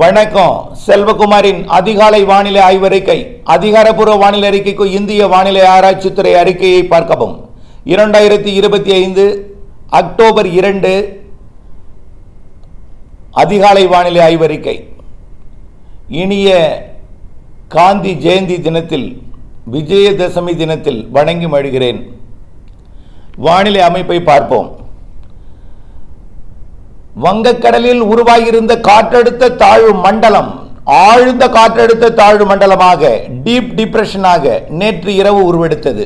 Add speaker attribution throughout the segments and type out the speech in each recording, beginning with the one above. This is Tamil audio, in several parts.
Speaker 1: வணக்கம். செல்வகுமாரின் அதிகாலை வானிலை ஆய்வறிக்கை அதிகாரப்பூர்வ வானிலை அறிக்கைக்கு இந்திய வானிலை ஆராய்ச்சித்துறை அறிக்கையை பார்க்கவும். இரண்டாயிரத்தி இருபத்தி ஐந்து அக்டோபர் இரண்டு அதிகாலை வானிலை ஆய்வறிக்கை. இனிய காந்தி ஜெயந்தி தினத்தில் விஜயதசமி தினத்தில் வணங்கி மழுகிறேன் வானிலை அமைப்பை பார்ப்போம். வங்கக்கடலில் உருவாகியிருந்த காற்றழுத்த தாழ்வு மண்டலம் ஆழ்ந்த காற்றழுத்த தாழ்வு மண்டலமாக டீப் டிப்ரெஷனாக நேற்று இரவு உருவெடுத்தது.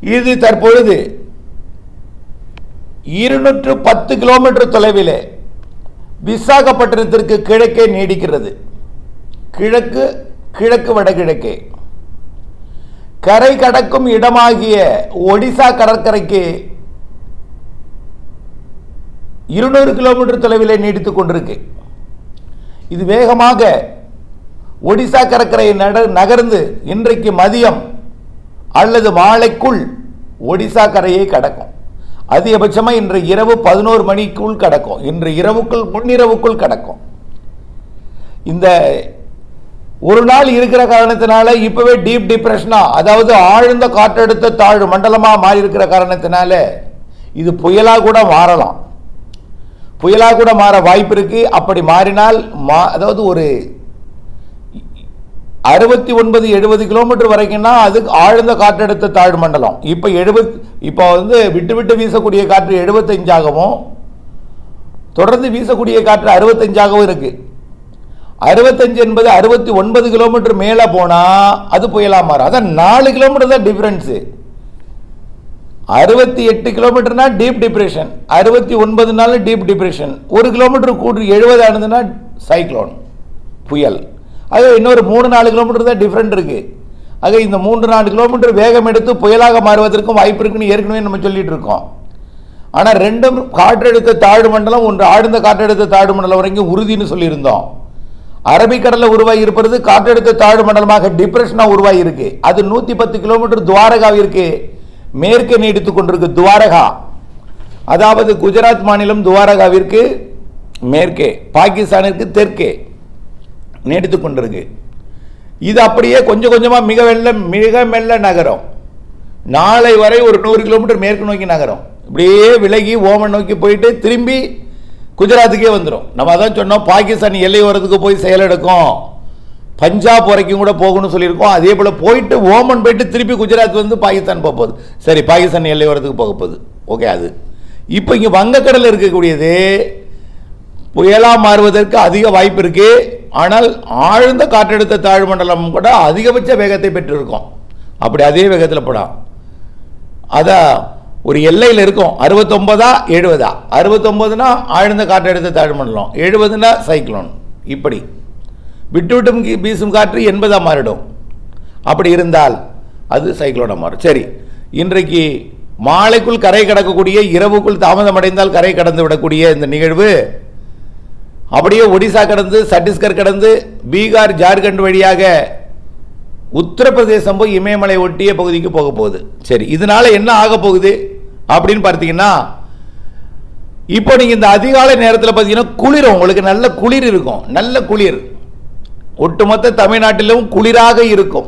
Speaker 1: இது தற்பொழுது இருநூற்று பத்து கிலோமீட்டர் தொலைவில் விசாகப்பட்டினத்திற்கு கிழக்கே நீடிக்கிறது. கிழக்கு கிழக்கு வடகிழக்கே. கரை கடக்கும் இடமாகிய ஒடிசா கடற்கரைக்கு இருநூறு கிலோமீட்டர் தொலைவிலே நீடித்து கொண்டிருக்கு. இது வேகமாக ஒடிசா கடற்கரையை நட நகர்ந்து இன்றைக்கு மதியம் அல்லது மாலைக்குள் ஒடிசா கரையை கடக்கும். அதிகபட்சமாக இன்று இரவு பதினோரு மணிக்குள் கடக்கும். இன்று இரவுக்குள் முன்னிரவுக்குள் கடக்கும். இந்த ஒரு நாள் இருக்கிற காரணத்தினால இப்பவே டீப் டிப்ரெஷனா அதாவது ஆழ்ந்த காற்றழுத்த தாழ்வு மண்டலமாக மாறி இருக்கிற காரணத்தினால இது புயலாக கூட மாறலாம். புயலாக கூட மாற வாய்ப்பு இருக்கு. அப்படி மாறினால் மா அதாவது ஒரு அறுபத்தி ஒன்பது எழுபது கிலோமீட்டர் வரைக்கும்னா அது ஆழ்ந்த காற்றழுத்த தாழ்வு மண்டலம். இப்போ எழுபத் இப்போ வந்து விட்டு விட்டு வீசக்கூடிய காற்று எழுபத்தஞ்சாகவும் தொடர்ந்து வீசக்கூடிய காற்று அறுபத்தஞ்சாகவும் இருக்கு. அறுபத்தஞ்சு என்பது அறுபத்தி ஒன்பது கிலோமீட்டர் மேலே போனால் அது புயலா மாறும். அதான் நாலு கிலோமீட்டர் தான் டிஃப்ரென்ஸு அறுபத்தி எட்டு கிலோமீட்டர்னா டீப் டிப்ரெஷன் அறுபத்தி ஒன்பதுனால டீப் டிப்ரெஷன் ஒரு கிலோமீட்டர் கூட்டு எழுபது ஆனதுன்னா சைக்ளோன் புயல். ஆக இன்னொரு மூணு நாலு கிலோமீட்டர் தான் டிஃப்ரெண்ட் இருக்குது ஆக இந்த மூன்று நாலு கிலோமீட்டர் வேகம் எடுத்து புயலாக மாறுவதற்கும் வாய்ப்பு இருக்குன்னு ஏற்கனவே நம்ம சொல்லிட்டு இருக்கோம். ஆனால் ரெண்டும் காற்றழுத்த தாழ்வு மண்டலம் ஒன்று ஆழ்ந்த காற்றழுத்த தாழ்வு மண்டலம் வரைக்கும் உறுதின்னு சொல்லியிருந்தோம். அரபிக்கடலில் உருவாகி இருப்பது காற்றழுத்த தாழ்வு மண்டலமாக டிப்ரெஷனாக உருவாகி இருக்கு. அது நூற்றி பத்து கிலோமீட்டர் துவாரகாவிற்கு மேற்கே நீடித்துக் கொண்டிருக்கு துவாரகா. அதாவது குஜராத் மாநிலம் துவாரகாவிற்கு மேற்கே பாகிஸ்தானிற்கு தெற்கே நீடித்துக் கொண்டிருக்கு. இது அப்படியே கொஞ்சம் கொஞ்சமாக மிக வெள்ள மிக மெல்ல நகரம். நாளை வரை ஒரு நூறு கிலோமீட்டர் மேற்கு நோக்கி நகரம். இப்படியே விலகி ஓமன் நோக்கி போயிட்டு திரும்பி குஜராத்துக்கே வந்துடும் நம்ம அதான் சொன்னோம் பாகிஸ்தான் எல்லை ஓரத்துக்கு போய் செயலெடுக்கும் பஞ்சாப் வரைக்கும் கூட போகணும்னு சொல்லியிருக்கோம். அதே போல் போயிட்டு ஓமன் போயிட்டு திருப்பி குஜராத் வந்து பாகிஸ்தான் போக போகுது. சரி பாகிஸ்தான் எல்லை வரத்துக்கு போக போகுது. ஓகே அது. இப்போ இங்கே வங்கக்கடலில் இருக்கக்கூடியது புயலாக மாறுவதற்கு அதிக வாய்ப்பு இருக்குது ஆனால் ஆழ்ந்த காற்றழுத்த தாழ்வு மண்டலம் கூட அதிகபட்ச வேகத்தை பெற்றிருக்கோம். அப்படி அதே வேகத்தில் போடாம் அதான் ஒரு எல்லையில் இருக்கும். அறுபத்தொம்பதா எழுபதா? அறுபத்தொம்பதுனா ஆழ்ந்த காற்றழுத்த தாழ்வு மண்டலம். எழுபதுனா சைக்ளோன். இப்படி. விட்டுவிட்டும் கீ- வீசும் காற்று எண்பதா மாறிடும். அப்படி இருந்தால் அது சைக்ளோனாக மாறும். சரி. இன்றைக்கு மாலைக்குள் கரை கடக்கக்கூடிய இரவுக்குள் தாமதமடைந்தால் கரை கடந்து விடக்கூடிய இந்த நிகழ்வு அப்படியே ஒடிசா கடந்து சத்தீஸ்கர் கடந்து பீகார் ஜார்க்கண்ட் வழியாக உத்தரப்பிரதேசம் போய் இமயமலை ஒட்டிய பகுதிக்கு போக போகுது. சரி. இதனால என்ன ஆக போகுது அப்படின்னு பார்த்தீங்கன்னா இப்போ நீங்கள் இந்த அதிகாலை நேரத்தில் பார்த்தீங்கன்னா குளிரும் உங்களுக்கு நல்ல குளிர் இருக்கும். நல்ல குளிர். ஒட்டுமொத்த தமிழ்நாட்டிலும் குளிராக இருக்கும்.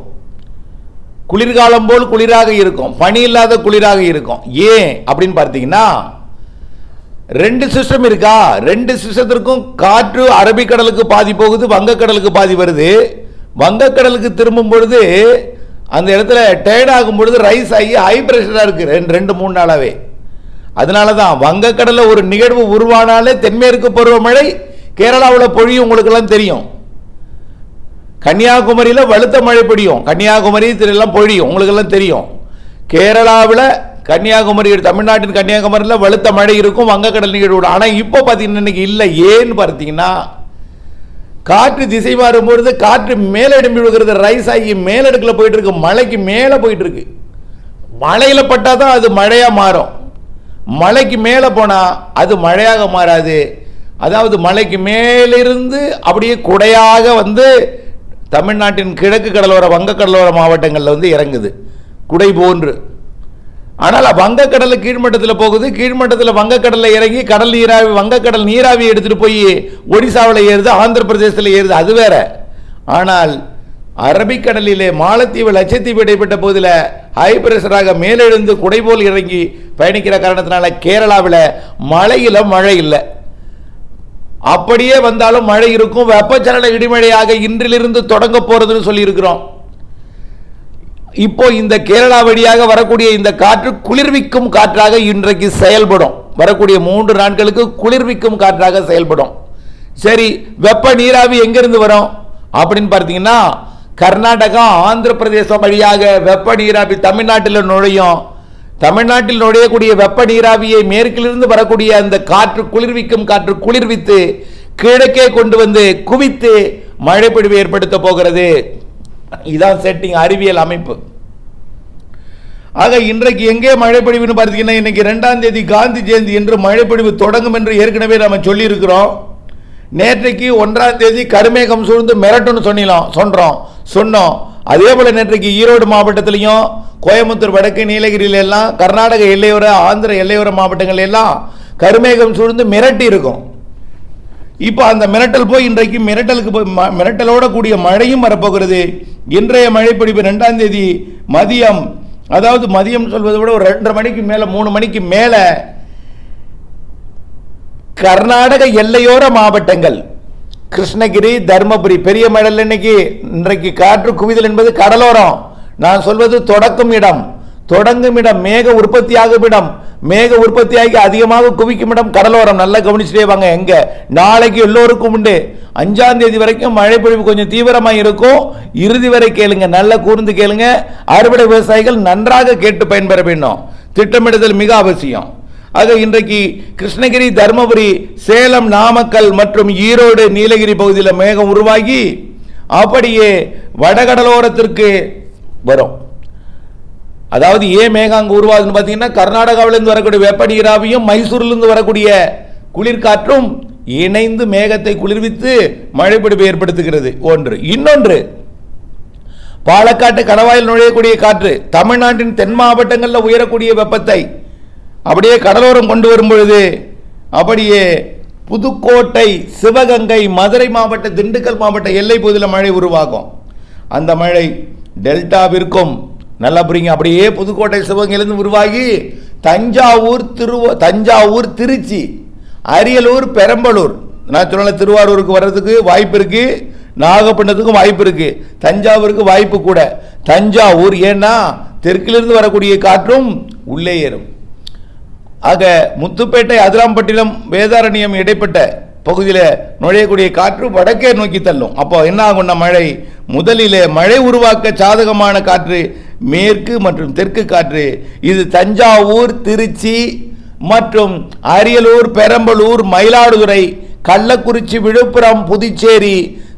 Speaker 1: குளிர்காலம் போல் குளிராக இருக்கும். பனி இல்லாத குளிராக இருக்கும். ஏன்? அப்படின்னு பார்த்தீங்கன்னா ரெண்டு சிஸ்டம் இருக்கா? ரெண்டு சிஸ்டத்திற்கும் காற்று அரபிக்கடலுக்கு பாதி போகுது வங்கக்கடலுக்கு பாதி வருது. வங்கக்கடலுக்கு திரும்பும் பொழுது அந்த இடத்துல டேர்ன் ஆகும் பொழுது ரைஸ் ஆகி ஹை ப்ரெஷராக இருக்குது ரெண்டு ரெண்டு மூணு நாளாகவே அதனால தான் வங்கக்கடலில் ஒரு நிகழ்வு உருவானாலே தென்மேற்கு பருவமழை கேரளாவில் பொழியும் உங்களுக்கெல்லாம் தெரியும். கன்னியாகுமரியில் வலுத்த மழை பெய்யும். கன்னியாகுமரி எல்லாம் பொழியும். உங்களுக்கெல்லாம் தெரியும். கேரளாவில் கன்னியாகுமரி தமிழ்நாட்டின் கன்னியாகுமரியில் வலுத்த மழை இருக்கும் வங்கக்கடல் நிகழ்வு ஆனால் இப்போ பார்த்தீங்கன்னா இன்னைக்கு இல்லை. ஏன்னு பார்த்தீங்கன்னா காற்று திசை மாறும்பொழுது காற்று மேலெடும்பி விழுகிறது ரைஸ் ஆகி மேலடுக்கில் போயிட்டு இருக்கு மலைக்கு மேலே போயிட்டு இருக்கு மழையில் பட்டால் தான் அது மழையாக மாறும். மலைக்கு மேலே போனால் அது மழையாக மாறாது. அதாவது மலைக்கு மேலிருந்து அப்படியே குடையாக வந்து தமிழ்நாட்டின் கிழக்கு கடலோர வங்க கடலோர மாவட்டங்களில் வந்து இறங்குது. குடை போன்று. ஆனால் வங்கக்கடல் கீழ்மட்டத்தில் போகுது. கீழ்மட்டத்தில் வங்கக்கடலில் இறங்கி கடல் நீராவி வங்கக்கடல் நீராவி எடுத்துகிட்டு போய் ஒடிசாவில் ஏறுது ஆந்திர பிரதேசத்தில் ஏறுது. அது வேற. ஆனால் அரபிக்கடலிலே மாலத்தீவு லட்சத்தீவு இடைப்பட்ட போதில் ஹை பிரஷராக மேலெழுந்து குடைபோல் இறங்கி பயணிக்கிற காரணத்தினால கேரளாவில் மழையில் மழை இல்லை. அப்படியே வந்தாலும் மழை இருக்கும். வெப்பச்சலன இடிமழையாக இன்றிலிருந்து தொடங்க போறதுன்னு சொல்லியிருக்கிறோம். இப்போ இந்த கேரளா வழியாக வரக்கூடிய இந்த காற்று குளிர்விக்கும் காற்றாக இன்றைக்கு செயல்படும். வரக்கூடிய மூன்று நாட்களுக்கு குளிர்விக்கும் காற்றாக செயல்படும். சரி வெப்ப நீராவி எங்கிருந்து வரும்? அப்படின்னு பார்த்தீங்கன்னா கர்நாடகா ஆந்திர பிரதேசம் வழியாக வெப்ப நீராவி தமிழ்நாட்டில் நுழையும். தமிழ்நாட்டில் நுழையக்கூடிய வெப்ப நீராவியை மேற்கிலிருந்து வரக்கூடிய அந்த காற்று குளிர்விக்கும் காற்று குளிர்வித்து கிழக்கே கொண்டு வந்து குவித்து மழைப்பொழிவு ஏற்படுத்த போகிறது. இதான் செட்டிங் அறிவியல் அமைப்பு. ஆக இன்றைக்கு எங்கே மழைப்பொழிவுன்னு பார்த்தீங்கன்னா இன்னைக்கு ரெண்டாம் தேதி காந்தி ஜெயந்தி என்று மழைப்பொழிவு தொடங்கும் என்று ஏற்கனவே நம்ம சொல்லியிருக்கிறோம். நேற்றைக்கு ஒன்றாம் தேதி கருமேகம் சூழ்ந்து மிரட்டுன்னு சொன்னோம் சொல்கிறோம் சொன்னோம். அதே போல் நேற்றைக்கு ஈரோடு மாவட்டத்திலையும் கோயம்புத்தூர் வடக்கு நீலகிரியில எல்லாம் கர்நாடக எல்லையோர ஆந்திர எல்லையோர மாவட்டங்கள் எல்லாம் கருமேகம் சூழ்ந்து மிரட்டி இருக்கும். இப்போ அந்த மிரட்டல் போய் இன்றைக்கு மிரட்டலுக்கு போய் ம- மிரட்டலோட கூடிய மழையும் வரப்போகிறது. இன்றைய மழைப்பிடிப்பு ரெண்டாம் தேதி மதியம் அதாவது மதியம் சொல்வதை விட ஒரு ரெண்டரை மணிக்கு மேலே மூணு மணிக்கு மேலே கர்நாடக எல்லையோர மாவட்டங்கள் கிருஷ்ணகிரி தர்மபுரி பெரிய மடல் இன்னைக்கு இன்றைக்கு காற்று குவிதல் என்பது கடலோரம். நான் சொல்வது தொடக்கும் இடம். தொடங்கும் இடம் மேக உற்பத்தியாகும் இடம். மேக உற்பத்தியாகி அதிகமாக குவிக்கும் இடம் கடலோரம். நல்லா கவனிச்சுட்டே வாங்க எங்க? நாளைக்கு எல்லோருக்கும் உண்டு. அஞ்சாம் தேதி வரைக்கும் மழை பொழிவு கொஞ்சம் தீவிரமாக இருக்கும். இறுதி வரை கேளுங்க நல்லா கூர்ந்து கேளுங்க. அறுவடை விவசாயிகள் நன்றாக கேட்டு பயன்பெற வேண்டும். திட்டமிடுதல் மிக அவசியம். ஆக இன்றைக்கு கிருஷ்ணகிரி தருமபுரி சேலம் நாமக்கல் மற்றும் ஈரோடு நீலகிரி பகுதியில் மேகம் உருவாகி அப்படியே வடகடலோரத்திற்கு வரும். அதாவது ஏன் மேகம் அங்கே உருவாகுதுன்னு பார்த்தீங்கன்னா கர்நாடகாவிலேருந்து வரக்கூடிய வெப்ப மைசூர்லேருந்து மைசூரிலிருந்து வரக்கூடிய குளிர்காற்றும் இணைந்து மேகத்தை குளிர்வித்து மழைப்பிடிப்பு ஏற்படுத்துகிறது. ஒன்று. இன்னொன்று பாலக்காட்டு கணவாயில் நுழையக்கூடிய காற்று. தமிழ்நாட்டின் தென் மாவட்டங்களில் உயரக்கூடிய வெப்பத்தை அப்படியே கடலோரம் கொண்டு வரும் பொழுது அப்படியே புதுக்கோட்டை சிவகங்கை மதுரை மாவட்ட திண்டுக்கல் மாவட்ட எல்லை பகுதியில் மழை உருவாகும். அந்த மழை டெல்டாவிற்கும் நல்லா புரியுங்க. அப்படியே புதுக்கோட்டை சிவகங்கையிலிருந்து உருவாகி தஞ்சாவூர் திருவ தஞ்சாவூர் திருச்சி அரியலூர் பெரம்பலூர். நான் சொன்ன திருவாரூருக்கு வர்றதுக்கு வாய்ப்பு இருக்கு நாகப்பட்டினத்துக்கும் வாய்ப்பு இருக்கு. தஞ்சாவூருக்கு வாய்ப்பு கூட. தஞ்சாவூர் ஏன்னா தெற்கிலிருந்து வரக்கூடிய காற்றும் உள்ளே ஏறும். ஆக முத்துப்பேட்டை அதிராம்பட்டினம் வேதாரண்யம் இடைப்பட்ட பகுதியில் நுழையக்கூடிய காற்று வடக்கே நோக்கி தள்ளும். அப்போ என்ன ஆகும்னா மழை? முதலிலே மழை உருவாக்க சாதகமான காற்று மேற்கு மற்றும் தெற்கு காற்று. இது தஞ்சாவூர் திருச்சி மற்றும் அரியலூர் பெரம்பலூர் மயிலாடுதுறை கள்ளக்குறிச்சி விழுப்புரம் புதுச்சேரி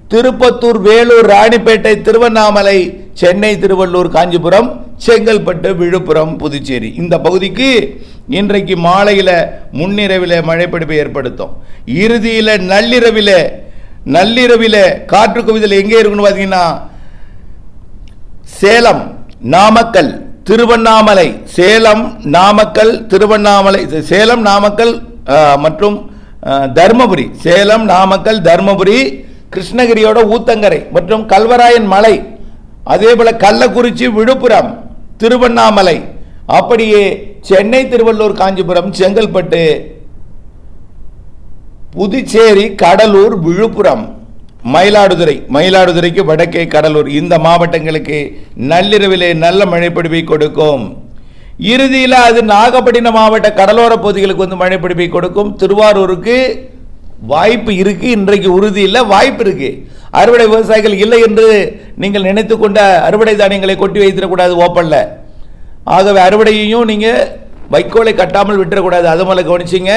Speaker 1: திருப்பத்தூர் வேலூர் ராணிப்பேட்டை திருவண்ணாமலை சென்னை திருவள்ளூர் காஞ்சிபுரம் செங்கல்பட்டு விழுப்புரம் புதுச்சேரி. இந்த பகுதிக்கு இன்றைக்கு மாலையில் முன்னிரவில் மழைப்பிடிப்பை ஏற்படுத்தும். இறுதியில் நள்ளிரவில் நள்ளிரவில் காற்று குவிதல் எங்கே இருக்குன்னு பார்த்தீங்கன்னா சேலம் நாமக்கல் திருவண்ணாமலை சேலம் நாமக்கல் திருவண்ணாமலை சேலம் நாமக்கல் மற்றும் தருமபுரி தர்மபுரி. சேலம் நாமக்கல் தருமபுரி கிருஷ்ணகிரியோட ஊத்தங்கரை மற்றும் கல்வராயன் மலை அதே போல கள்ளக்குறிச்சி விழுப்புரம் திருவண்ணாமலை அப்படியே சென்னை திருவள்ளூர் காஞ்சிபுரம் செங்கல்பட்டு புதுச்சேரி கடலூர் விழுப்புரம் மயிலாடுதுறை மயிலாடுதுறைக்கு வடக்கே கடலூர். இந்த மாவட்டங்களுக்கு நள்ளிரவிலே நல்ல மழைப்பிடிப்பை கொடுக்கும். இறுதியில் அது நாகப்பட்டினம் மாவட்ட கடலோர பகுதிகளுக்கு வந்து மழைப்பிடிப்பை கொடுக்கும். திருவாரூருக்கு வாய்ப்பு இருக்கு. இன்றைக்கு உறுதியில் வாய்ப்பு இருக்குது அறுவடை விவசாயிகள் இல்லை என்று நீங்கள் நினைத்து கொண்ட அறுவடை தானியங்களை கொட்டி வைத்திடக்கூடாது ஓப்பனில். ஆகவே அறுவடையையும் நீங்கள் வைக்கோலை கட்டாமல் விட்டுறக்கூடாது. அது மேலே கவனிச்சிங்க.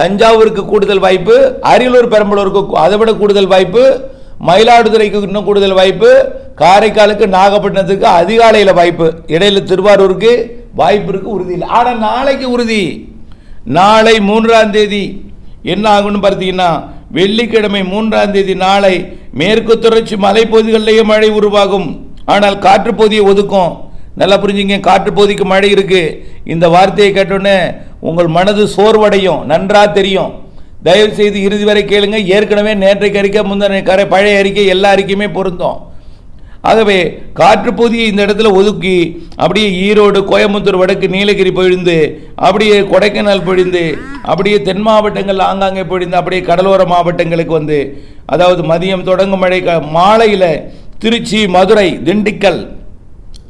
Speaker 1: தஞ்சாவூருக்கு கூடுதல் வாய்ப்பு அரியலூர் பெரம்பலூருக்கு அதை விட கூடுதல் வாய்ப்பு மயிலாடுதுறைக்கு இன்னும் கூடுதல் வாய்ப்பு காரைக்காலுக்கு நாகப்பட்டினத்துக்கு அதிகாலையில் வாய்ப்பு. இடையில திருவாரூருக்கு வாய்ப்பு இருக்கு உறுதி இல்லை. ஆனால் நாளைக்கு உறுதி. நாளை மூன்றாம் தேதி என்ன ஆகும்னு பார்த்தீங்கன்னா வெள்ளிக்கிழமை மூன்றாம் தேதி நாளை மேற்கு தொடர்ச்சி மலைப்பகுதிகளிலேயே மழை உருவாகும். ஆனால் காற்று பகுதியை ஒதுக்கும். நல்லா புரிஞ்சுங்க காற்று பகுதிக்கு மழை இருக்கு. இந்த வார்த்தையை கேட்டோன்னே உங்கள் மனது சோர்வடையும் நன்றாக தெரியும். தயவு செய்து இறுதி வரை கேளுங்க. ஏற்கனவே நேற்றைக்கு அறிக்கை முந்தின கரை பழைய அறிக்கை எல்லா அறிக்கையுமே பொருந்தும். ஆகவே காற்றுப்பகுதியை இந்த இடத்துல ஒதுக்கி அப்படியே ஈரோடு கோயம்புத்தூர் வடக்கு நீலகிரி பொழிந்து அப்படியே கொடைக்கானல் பொழிந்து அப்படியே தென் மாவட்டங்கள் ஆங்காங்கே பொழிந்து அப்படியே கடலோர மாவட்டங்களுக்கு வந்து அதாவது மதியம் தொடங்கும் மழை க- மாலையில் திருச்சி மதுரை திண்டுக்கல்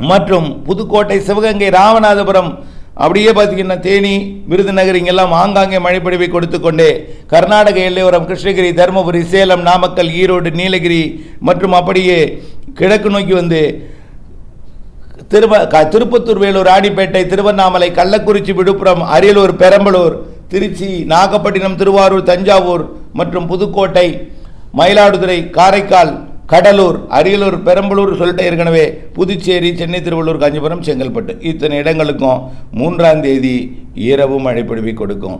Speaker 1: மற்றும் புதுக்கோட்டை சிவகங்கை ராமநாதபுரம் அப்படியே பார்த்தீங்கன்னா தேனி விருதுநகர் இங்கெல்லாம் ஆங்காங்கே மழைப்பொழிவை கொடுத்து கொண்டே கர்நாடக எல்லையோரம் கிருஷ்ணகிரி தருமபுரி சேலம் நாமக்கல் ஈரோடு நீலகிரி மற்றும் அப்படியே கிழக்கு நோக்கி வந்து திருவ க- திருப்பத்தூர் வேலூர் ராணிப்பேட்டை திருவண்ணாமலை கள்ளக்குறிச்சி விழுப்புரம் அரியலூர் பெரம்பலூர் திருச்சி நாகப்பட்டினம் திருவாரூர் தஞ்சாவூர் மற்றும் புதுக்கோட்டை மயிலாடுதுறை காரைக்கால் கடலூர் அரியலூர் பெரம்பலூர் சொல்லிட்டு ஏற்கனவே புதுச்சேரி சென்னை திருவள்ளூர் காஞ்சிபுரம் செங்கல்பட்டு. இத்தனை இடங்களுக்கும் மூன்றாம் தேதி இரவு மழைப்பொழிவை கொடுக்கும்.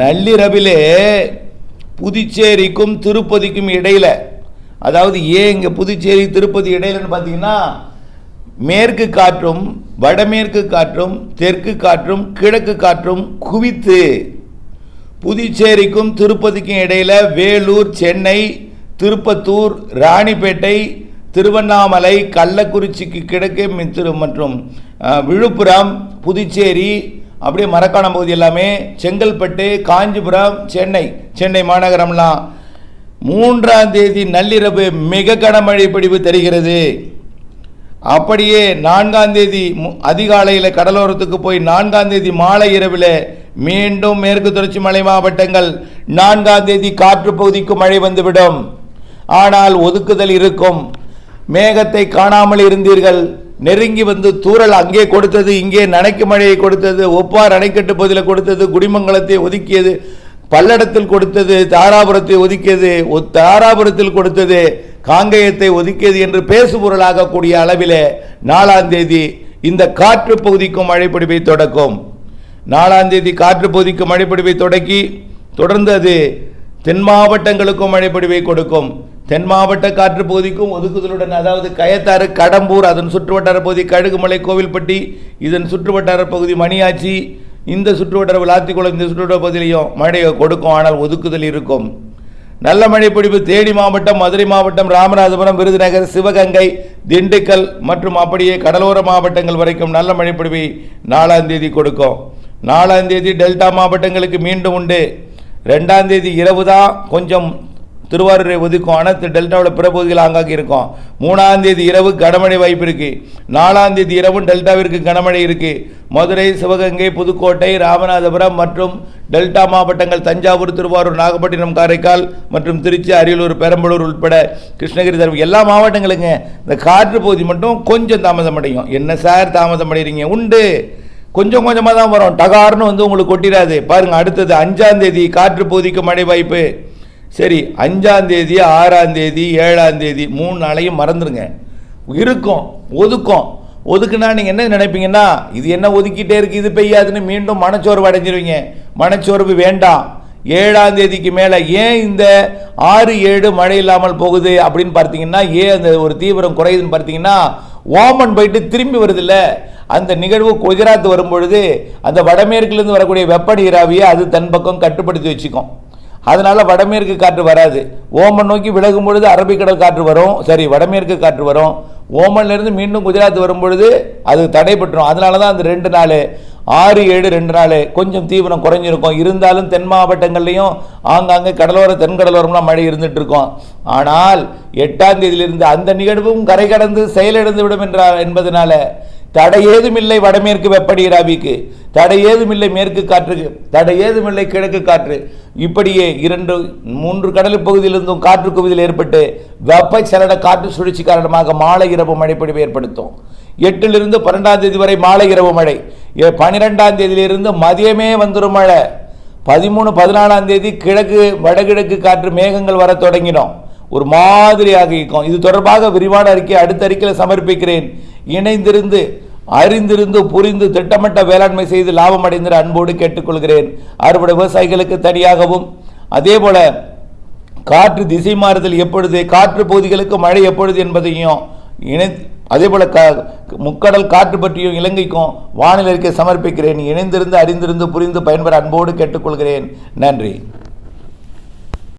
Speaker 1: நள்ளிரவிலே புதுச்சேரிக்கும் திருப்பதிக்கும் இடையில அதாவது ஏன் இங்கே புதுச்சேரி திருப்பதி இடையிலன்னு பார்த்தீங்கன்னா மேற்கு காற்றும் வடமேற்கு காற்றும் தெற்கு காற்றும் கிழக்கு காற்றும் குவித்து புதுச்சேரிக்கும் திருப்பதிக்கும் இடையில வேலூர் சென்னை திருப்பத்தூர் ராணிப்பேட்டை திருவண்ணாமலை கள்ளக்குறிச்சிக்கு கிழக்கே மித்திரு மற்றும் விழுப்புரம் புதுச்சேரி அப்படியே மரக்காணம் பகுதி எல்லாமே செங்கல்பட்டு காஞ்சிபுரம் சென்னை சென்னை மாநகரம்லாம். மூன்றாம் தேதி நள்ளிரவு மிக கனமழை பிடிவு தெரிகிறது. அப்படியே நான்காம் தேதி மு- அதிகாலையில் கடலோரத்துக்கு போய் நான்காம் தேதி மாலை இரவில் மீண்டும் மேற்கு தொடர்ச்சி மலை மாவட்டங்கள் நான்காம் தேதி காற்று பகுதிக்கு மழை வந்துவிடும். ஆனால் ஒதுக்குதல் இருக்கும். மேகத்தை காணாமல் இருந்தீர்கள். நெருங்கி வந்து தூறல் அங்கே கொடுத்தது இங்கே நனைக்கு மழையை கொடுத்தது ஒப்பார் அணைக்கட்டு பகுதியில் கொடுத்தது குடிமங்கலத்தை ஒதுக்கியது பல்லடத்தில் கொடுத்தது தாராபுரத்தை ஒதுக்கியது தாராபுரத்தில் கொடுத்தது காங்கேயத்தை ஒதுக்கியது என்று பேசுபொருளாகக்கூடிய அளவிலே நாலாம் தேதி இந்த காற்று பகுதிக்கும் மழைப்பிடிப்பை தொடக்கும். நாலாம் தேதி காற்று பகுதிக்கு மழைப்பிடிப்பை தொடக்கி தொடர்ந்து அது தென் மாவட்டங்களுக்கும் மழைப்பிடிவை கொடுக்கும். தென் மாவட்ட காற்று பகுதிக்கும் ஒதுக்குதலுடன் அதாவது கயத்தாறு கடம்பூர் அதன் சுற்றுவட்டார பகுதி கழுகுமலை கோவில்பட்டி இதன் சுற்றுவட்டார பகுதி மணியாச்சி இந்த சுற்றுவட்டார விளாத்திக்குளம் இந்த சுற்றுவட்டார பகுதியிலையும் மழையை கொடுக்கும் ஆனால் ஒதுக்குதல் இருக்கும். நல்ல மழை பிடிப்பு தேனி மாவட்டம் மதுரை மாவட்டம் ராமநாதபுரம் விருதுநகர் சிவகங்கை திண்டுக்கல் மற்றும் அப்படியே கடலோர மாவட்டங்கள் வரைக்கும் நல்ல மழை பிடிப்பை நாலாம் தேதி கொடுக்கும். நாலாம் தேதி டெல்டா மாவட்டங்களுக்கு மீண்டும் உண்டு. ரெண்டாம் தேதி இரவு தான் கொஞ்சம் திருவாரூரை ஒதுக்கும் அனைத்து டெல்டாவில் பிற பகுதிகள் ஆங்காங்கே இருக்கும். மூணாம் தேதி இரவு கனமழை வாய்ப்பு இருக்கு. நாலாம் தேதி இரவும் டெல்டாவிற்கு கனமழை இருக்கு. மதுரை சிவகங்கை புதுக்கோட்டை ராமநாதபுரம் மற்றும் டெல்டா மாவட்டங்கள் தஞ்சாவூர் திருவாரூர் நாகப்பட்டினம் காரைக்கால் மற்றும் திருச்சி அரியலூர் பெரம்பலூர் உட்பட கிருஷ்ணகிரி தருமபுரி எல்லா மாவட்டங்களுங்க. இந்த காற்று பகுதி மட்டும் கொஞ்சம் தாமதம் அடையும் என்ன சார் தாமதம் அடைகிறீங்க உண்டு. கொஞ்சம் கொஞ்சமாக தான் வரும். டகார்னு வந்து உங்களுக்கு கொட்டிடாது பாருங்கள் அடுத்தது அஞ்சாம் தேதி காற்று பகுதிக்கு மழை வாய்ப்பு. சரி அஞ்சாந்தேதி ஆறாந்தேதி ஏழாந்தேதி மூணு நாளையும் மறந்துடுங்க இருக்கும் ஒதுக்கும். ஒதுக்குனா நீங்கள் என்ன நினைப்பீங்கன்னா இது என்ன ஒதுக்கிட்டே இருக்கு இது பெய்யாதுன்னு மீண்டும் மனச்சோர்வு அடைஞ்சிருவீங்க. மனச்சோர்வு வேண்டாம். ஏழாம் தேதிக்கு மேலே ஏன் இந்த ஆறு ஏழு மழை இல்லாமல் போகுது அப்படின்னு பார்த்தீங்கன்னா ஏன் அந்த ஒரு தீவிரம் குறையுதுன்னு பார்த்தீங்கன்னா ஓமன் போயிட்டு திரும்பி வருதில்ல. அந்த நிகழ்வு குஜராத் வரும்பொழுது அந்த வடமேற்குலேருந்து வரக்கூடிய வெப்ப நீராவியை அது தன் பக்கம் கட்டுப்படுத்தி வச்சுக்கும். அதனால் வடமேற்கு காற்று வராது. ஓமன் நோக்கி விலகும் பொழுது அரபிக்கடல் காற்று வரும். சரி வடமேற்கு காற்று வரும். ஓமன்லேருந்து மீண்டும் குஜராத் வரும் பொழுது அது தடைபட்டுரும். அதனால தான் அந்த ரெண்டு நாள் ஆறு ஏழு ரெண்டு நாள் கொஞ்சம் தீவிரம் குறைஞ்சிருக்கும். இருந்தாலும் தென் மாவட்டங்கள்லையும் ஆங்காங்கே கடலோர தென்கடலோரம்லாம் மழை இருந்துட்டு இருக்கும் ஆனால் எட்டாம் தேதியிலிருந்து அந்த நிகழ்வும் கரை கடந்து செயலிழந்து விடும் என்றார் என்பதனால தடை ஏதுமில்லை வடமேற்கு வெப்படி ராவிக்கு. தடை ஏதுமில்லை மேற்கு காற்றுக்கு தடை ஏதுமில்லை கிழக்கு காற்று. இப்படியே இரண்டு மூன்று கடல் பகுதியிலிருந்தும் காற்று குவிதல் ஏற்பட்டு வெப்பச்சலன காற்று சுழற்சி காரணமாக மாலை இரவு மழைப்பொழிவு ஏற்படுத்தும். எட்டிலிருந்து பன்னெண்டாம் தேதி வரை மாலை இரவு மழை. எ- பன்னிரெண்டாம் தேதியிலிருந்து மதியமே வந்துடும் மழை. பதிமூணு பதினாலாம் தேதி கிழக்கு வடகிழக்கு காற்று மேகங்கள் வர தொடங்கினோம். ஒரு மாதிரியாக இருக்கும். இது தொடர்பாக விரிவான அறிக்கை அடுத்த அறிக்கையில் சமர்ப்பிக்கிறேன். இணைந்திருந்து அறிந்திருந்து புரிந்து திட்டமிட்ட வேளாண்மை செய்து லாபம் அடைந்திட அன்போடு கேட்டுக்கொள்கிறேன். அறுவடை விவசாயிகளுக்கு தனியாகவும் அதே போல காற்று திசை மாறுதல் எப்பொழுது காற்று பகுதிகளுக்கு மழை எப்பொழுது என்பதையும் இணை அதே போல் க முக்கடல் காற்று பற்றியும் இலங்கைக்கும் வானிலை அறிக்கை சமர்ப்பிக்கிறேன். இணைந்திருந்து அறிந்திருந்து புரிந்து பயன்பெற அன்போடு கேட்டுக்கொள்கிறேன். நன்றி.